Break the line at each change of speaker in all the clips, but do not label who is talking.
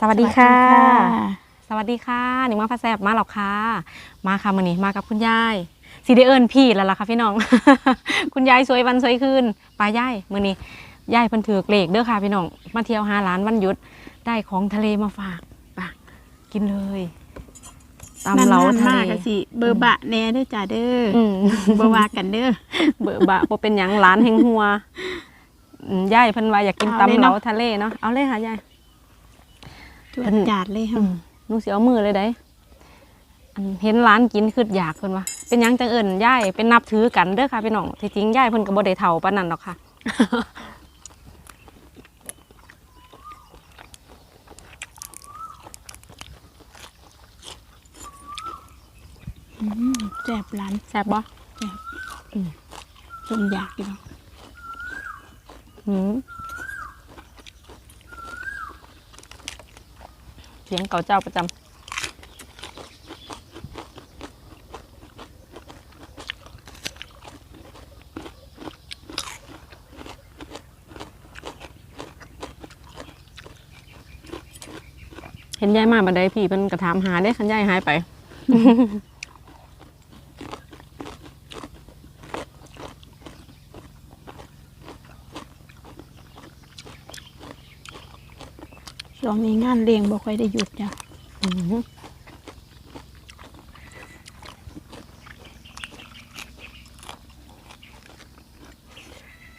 สวัสดีค่ะ
สวัสดีค่ะ
สวัสดีค่ะหนิงมาพาแซบมาหรอกค่ะ มาค่ะมือนี้มากับคุณยายสีได้เอิญพี่แล้วล่ะค่ะพี่น้อง คุณยายสวยวันสวยคืนปลายายมือนี้ยายเพิ่นถือเกลกเด้อค่ะพี่น้อง มาเที่ยวหาร้านวันหยุดได้ของทะเลมาฝากปะกินเลยตำเหลาทะ
มาก
เล
ก็สิเบอร์บะแน่เด้อจ้าเด้อ
อืม
บ่ว่ากันเด้อ
เบอะบะบ่เป็นหยังร้านแห่งหัวอืมยายเพิ่นว่าอยากกิน
เอาเลย
ตำเหลา
เนาะ
ทะเลเนาะเอาเลยค่ะยาย
จวดจาดเลย
อื
ค่ะ
มหนูสิเอามือเลยได้อันเห็นร้านกินคืออยากเพิ่นว่าเป็นหยังจังเอิญย่ายเป็นนับถือกันเด้อค่ะพี่น้องที่จริงย่ายเพิ่นก็บ่ได้เฒ่าปานนั้นหรอกค่ะ
อืมแซ่บร้าน
แซ่บบ่
ต้มยากอยู่เนาะ
หืมเสียงเก่าเจ้าประจำเห็นยายมาบันไดพี่เพิ่นกระถามหาได้คันยายหายไป
ช่วงนี้งานเลี้ยงบ่ค่อยได้หยุดจ้ะ
อืม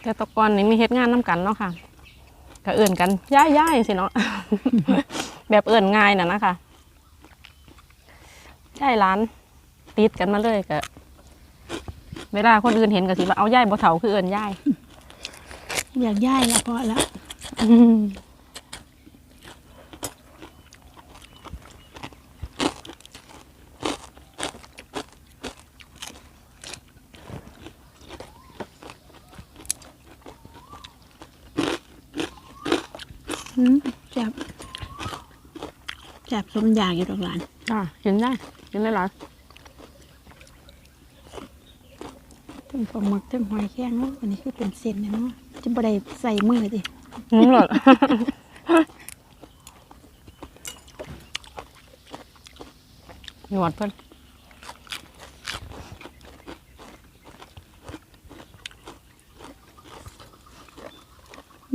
แต่แตะกอนนี่มีเฮ็ดงานน้ำกันเนาะค่ะก็เอื่นกันย่ายย่ายสิเนาะ แบบเอื่นง่ายน่ะนะคะย่ายร้านติดกันมาเลยก็เวลาคนอื่นเห็นก็สิว่าเอาย่ายบ่เฒ่าคือเอื่นย่าย
อยากย้ายละพอละอืมแซ่บแซ่ บสมอยากอยู่ดอกหลาน
อ่ากินได้กินได้หลาย
ทั้งปลาหมึกทั้งหอยแครงเนาะอันนี้คือเป็นเส้นเนี่ยเนาะจะบ่ได้ใส่มือดิ
อืมหลดหนวดเพิ่น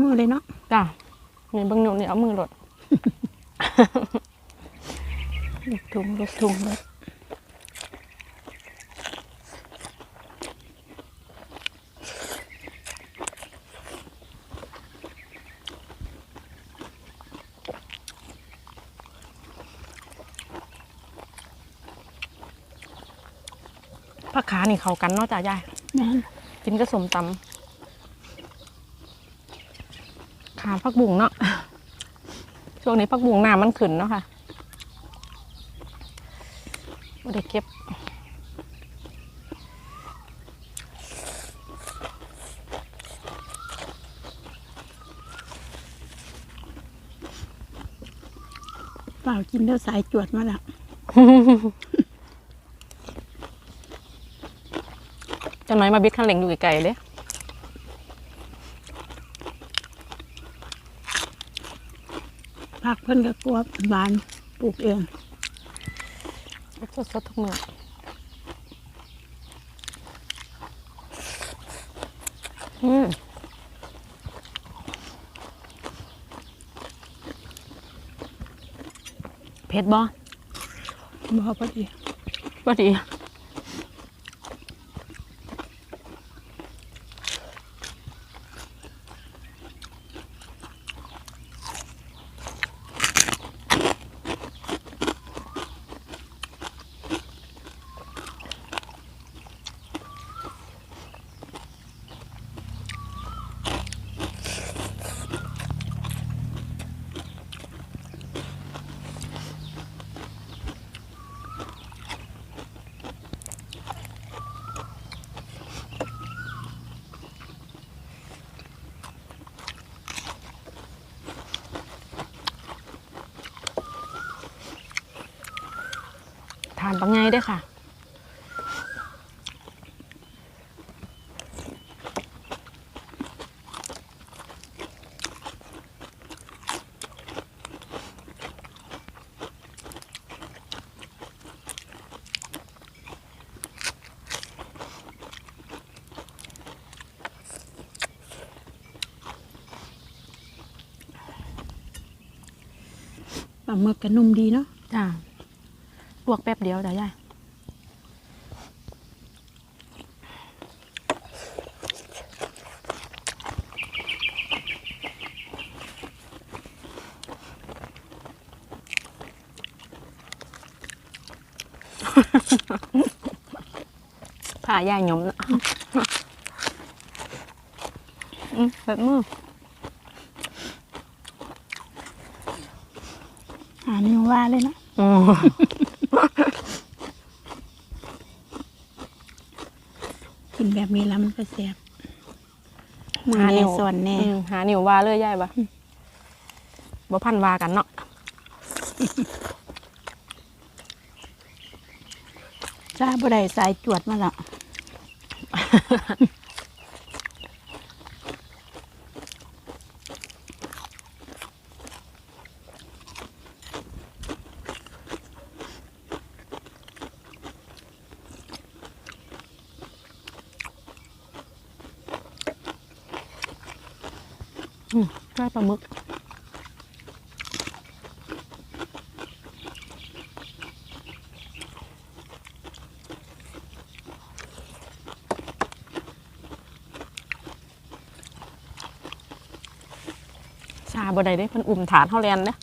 มือเลยเนาะ
จ้านี่เบิ่งหนูนี่เอามือหลด
ลูกถุงลูกถุงเลย
ผักขานี่เขากันเนอกจากยาย
นั่น
กินก็สมตำขาผักบุ้งเนาะช่วงนี้ผักบุ้งหน้ามันขึ้นเนาะค่ะไม่ได้ เก็บ
เปล่ากินเด้อสายจวดมาแล้ว
จะน้อยมาบิดคันเหล็งอยู่ไกลๆเลย
ผักเพิ่นก็กลัวหวานปลูกเอง
สดสดๆทุกเมื่ออืมเผ็ดบ่
บ่พอดี
บ่ดี นี้ด้วยค่ะ
ปลาหมึกกันนุ่มดีเนาะ
จ้าลวกแป๊บเดียวจ้ะยาย ผ่ายายหยมนะอืมแบบมือ
หานิวว่าเลยนาะ
อ๋อ
กินแบบนี้แล้วมันก็แซ่บมือแน่ส่วนแน่
อืมหานิ้วว่าเลยยายปะบ่พันวากันเนาะ
จ้าบ่ได้สายจวดมาแล้ว
อืมได้ปลาหมึก บ่ได้เด้เพิ่นอุ่มฐานเฮาแลนเด้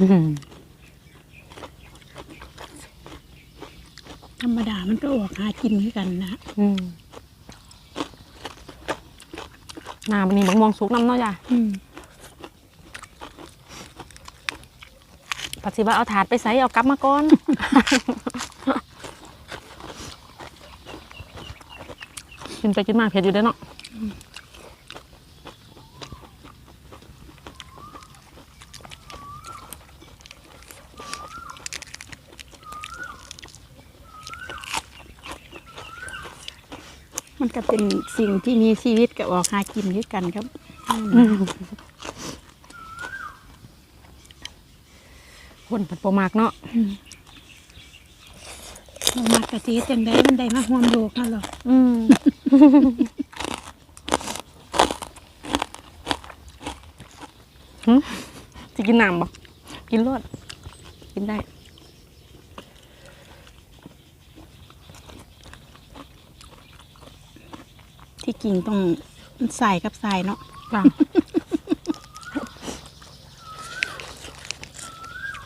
อืม
ธรรมดามันก็ออกหากินคือกันนะ
อืมน้ำมันนี่บักม่วงสุกน้ำเนาะจ้ะ
อืม
ปัดสิว่าเอาถาดไปใส่เอากลับมาก่อน กินไปกินมาเผ็ดอยู่เด้อเนาะ
มันก็เป็นสิ่งที่มีชีวิตกับออกหากินคือกันครับ
คนผัดโปมากเนาะ
เรามากระจีจังได้มันได้มาห่วมโลกนั่นหรอ
อืมหึสิกินน้ำบ่กินรดกินได้
ที่กิ่งต้องใส่กับใส่เนาะ
จ้ะ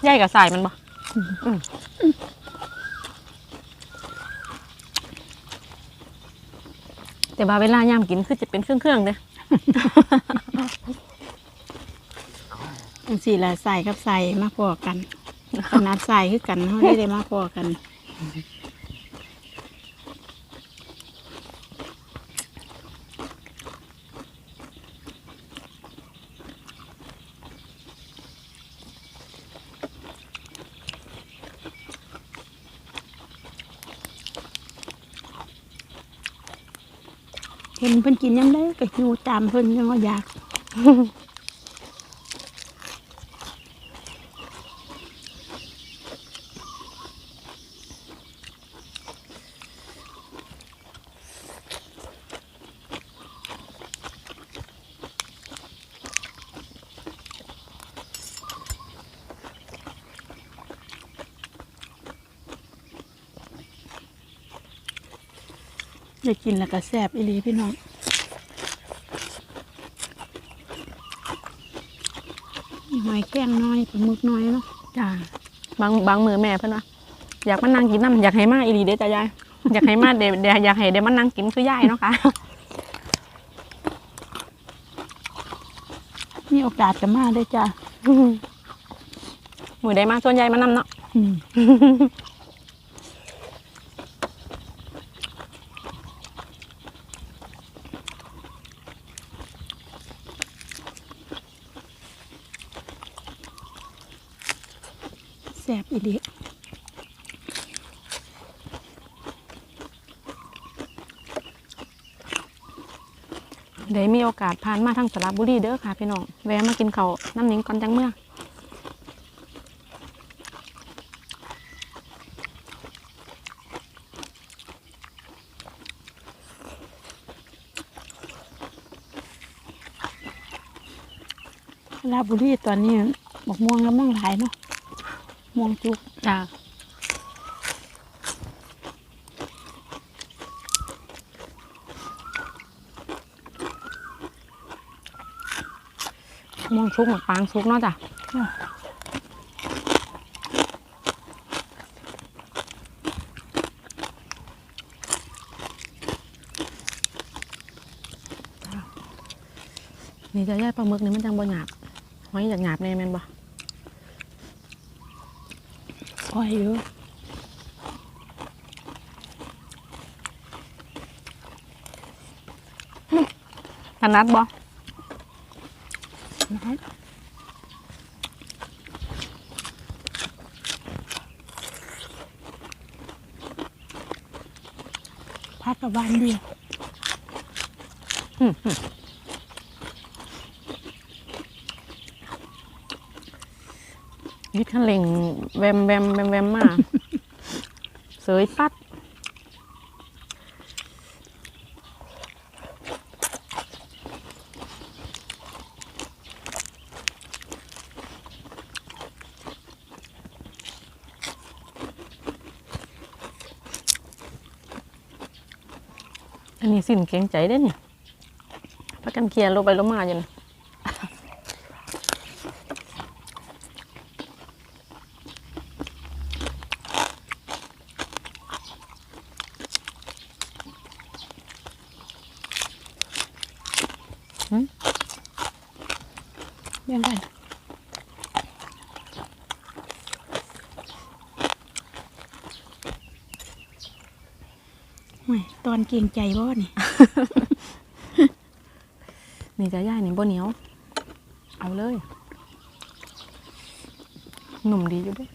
ใหญ่กับสายมันบ่อืมแต่ว่าเวลายามกินคือจะเป็นเครื่องเครื่องๆเด้อ
จังสี่ละใส่กับใส่มาพอกันขนาดใส่คือกันเขาได้ได้มาพอกัน เห็นเพิ่นกินยังได้ก็หิวตามเพิ่นยังว่าอยาก ได้กินแล้วก็แซ่บอีหลีพี่น้องหอยแข้งน้อยปลาหมึกน้อยเนาะ
จ้าบางบางมือแม่เพิ่นว่าอยากมานั่งกินน้ำอยากให้มาอีหลีเด้อจ้ะยายอยากให้มาเดเดอยากให้เดมานั่งกินคือยายเนาะค่ะ
มีโอกาสจะมาได้อจ้ะ
มือได้มาส่วนใหญ่มานำเนาะ
อืมแซ่บอีหลี
ได้มีโอกาสผ่านมาทางสระบุรีเด้อค่ะพี่น้อง แวะมากินเขาน้ำหนิงก่อนจังเมื่อ
ลาบุรีตอนนี้บอกม่วงแล้วมั่งหลายเนาะ ม่วงจุก
จ้าม่วงชุกหมกปางชุกเนาะจ้ะนี่จะแยกปลาหมึกนี่มันจังบ่หยาบหอยอยากหยาบแน่แม่นบ่
อ้อยอยู่
ถนัดบ่
นะค บพักกับวันเดียว
ยึดคันเร่งแวมแวมแวมแวมมาเสยปัดอันนี้สิ้นเกรงใจได้เนี่ยพักกันเคลียร์ลงไปลงมาอยู่นะ
เรื่องกันไม่ตอนเกียงใจบ่นี่
นี่จะย่ายนี่บ่เหนียว เอาเลย หนุ่มดีอยู่เด้วย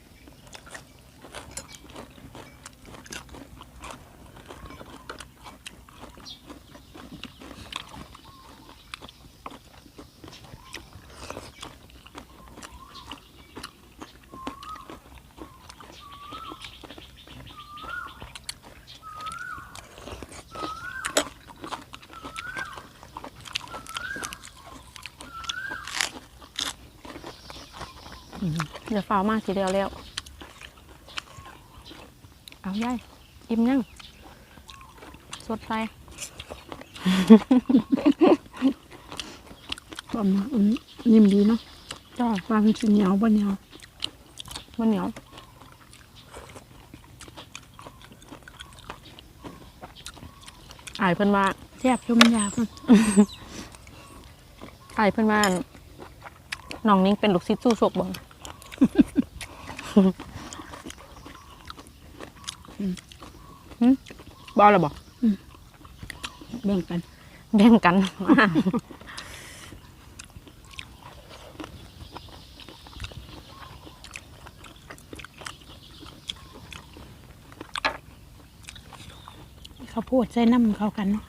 เดี๋ยวฝ้าวมากทีเดียวแล้ว เอาย่ายอิ่มยังสดไป
บอมนะอืมนิ่มดีเนาะ
จ้า
ปลาเป็นชิ้นเหนียวบ่เหนียว
มันเหนียวอายเพิ่นว่า
แซ่บชมยาเพิ่น
อายเพิ่นว่าน้องนิ้งเป็นลูกศิษย์สู้โชคบ่ หึบ่หรอบ่
แบ่งกัน
แบ่งกัน
ข้าวโพดใส่น้ำเข้ากันเนาะ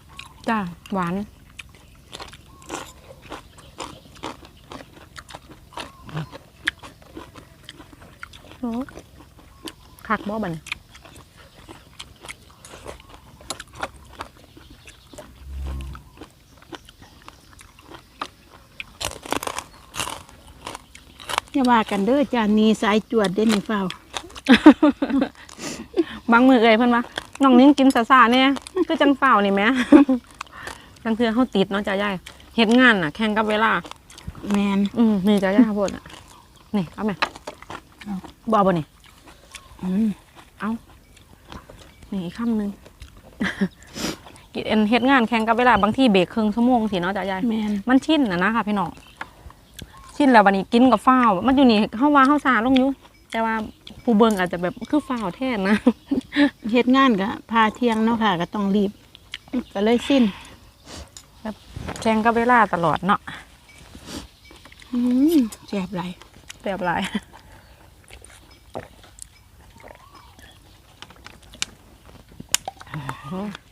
จ้าหวาน โอ้ คักบ่บัดน
อย่าว่ากันเด้อจานนี้สายจวดเด่นนี่เฝ้า
บางมือเอ่ยเพิ่นว่าน้องนิ้งกินซาซาเนี่ยคือจังเฝ้านี่แหม่จังเทือเขาติดเนาะจ้ายายเฮ็ดงานน่ะ แข่งกับเวลา
แมน
อืมนี่จ้ายายพูดอะนี่เอาไหม
เอา
บ่เอาบ่นี่
อืม
เอานี่อีกคำหนึ่งกินเฮ็ดงานแข่งกับเวลาบางที่เบรกครึ่งชั่วโมงสิเนาะจ้ายาย
แมน
มันชินนะนะค่ะพี่น้องชินแล้ววันนี้กินกับฟ้าวมันอยู่นี่เฮาว่าเฮาซาลงอยู่แต่ว่าผู้เบิ่งอาจจะแบบคือฟ้าวแท้นะ
เฮ็ดงานก็พาเที่ยงเนาะค่ะ ก็ต้องรีบก็เลยสิ้น
แข่งกับเวลาตลอดเนาะ
อืมแซ่บหลาย
แบบหลาย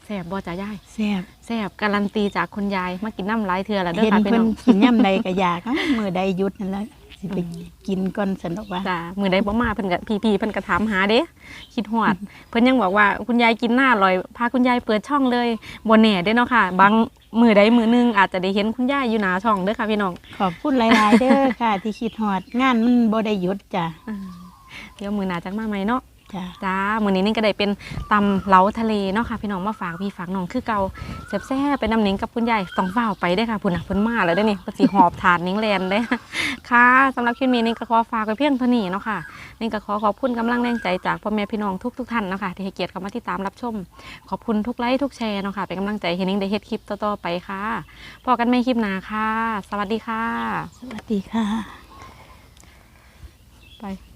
แซ่บบ่จ้ายาย
แซ่บ
แซ่บการันตีจากคุณยายมากินน้ำหลายเทื่อแล้วเด้อ
เห็น
ค่ะพี่
เพิ่น
น้อง
กินย่ำใดก็อยากเอ้ามือใดหยุดนั่นแหละสิไปกินก่อนสนุกว่า
จ้ามือใดบ่มาเพิ่นก็พี่ๆเพิ่นก็ถามหาเด้คิดฮอด เพิ่นยังบอกว่าคุณยายกินหน้าอร่อย พาคุณยายเปิดช่องเลยบ่แน่เด้เนาะค่ะ บางมือใดมือหนึงอาจจะได้เห็นคุณยายอยู่หน้าช่องเด้อค่ะพี่น้อง
ขอบคุณหลายๆเด้อค่ะ ที่คิดฮอดงานมันบ่ได้หยุดจ้ะ
อ่าเดี๋ยวมือหน้าจักมาใหม่เนาะ
จ้ะ
จ้ามื้อนี้นี่ก็ได้เป็นตำเหลาทะเลเนาะค่ะ พี่น้องมาฝากพี่ฝากน้องคือเก่าแซ่บๆเป็นน้ำเนิ้งกับคุณยายต้องเฝ้าวไปได้อค่ะพุ่นน่ะเพิ่นมาแล้วเด้อนี่เพิ่นสิหอบถาดนิ้งแลนได้อค่ะสำหรับคลิปนี้นี่ก็ขอฝากไว้เพียงเท่านี้เนาะค่ะนี่ก็ขอขอบคุณกำลังแรงใจจากพ่อแม่พี่น้องทุกๆท่านเนาะคะที่ให้เกียรติเข้ามาติดตามรับชม ขอบคุณทุกไลค์ทุกแชร์เนาะค่ะเป็นกำลังใจให้นิ้งได้เฮ็ดคลิปต่อๆไปค่ะพอกันไม่คลิปหน้าค่ะ สวัสดีค่ะ
สวัสดีค่ะ
ไป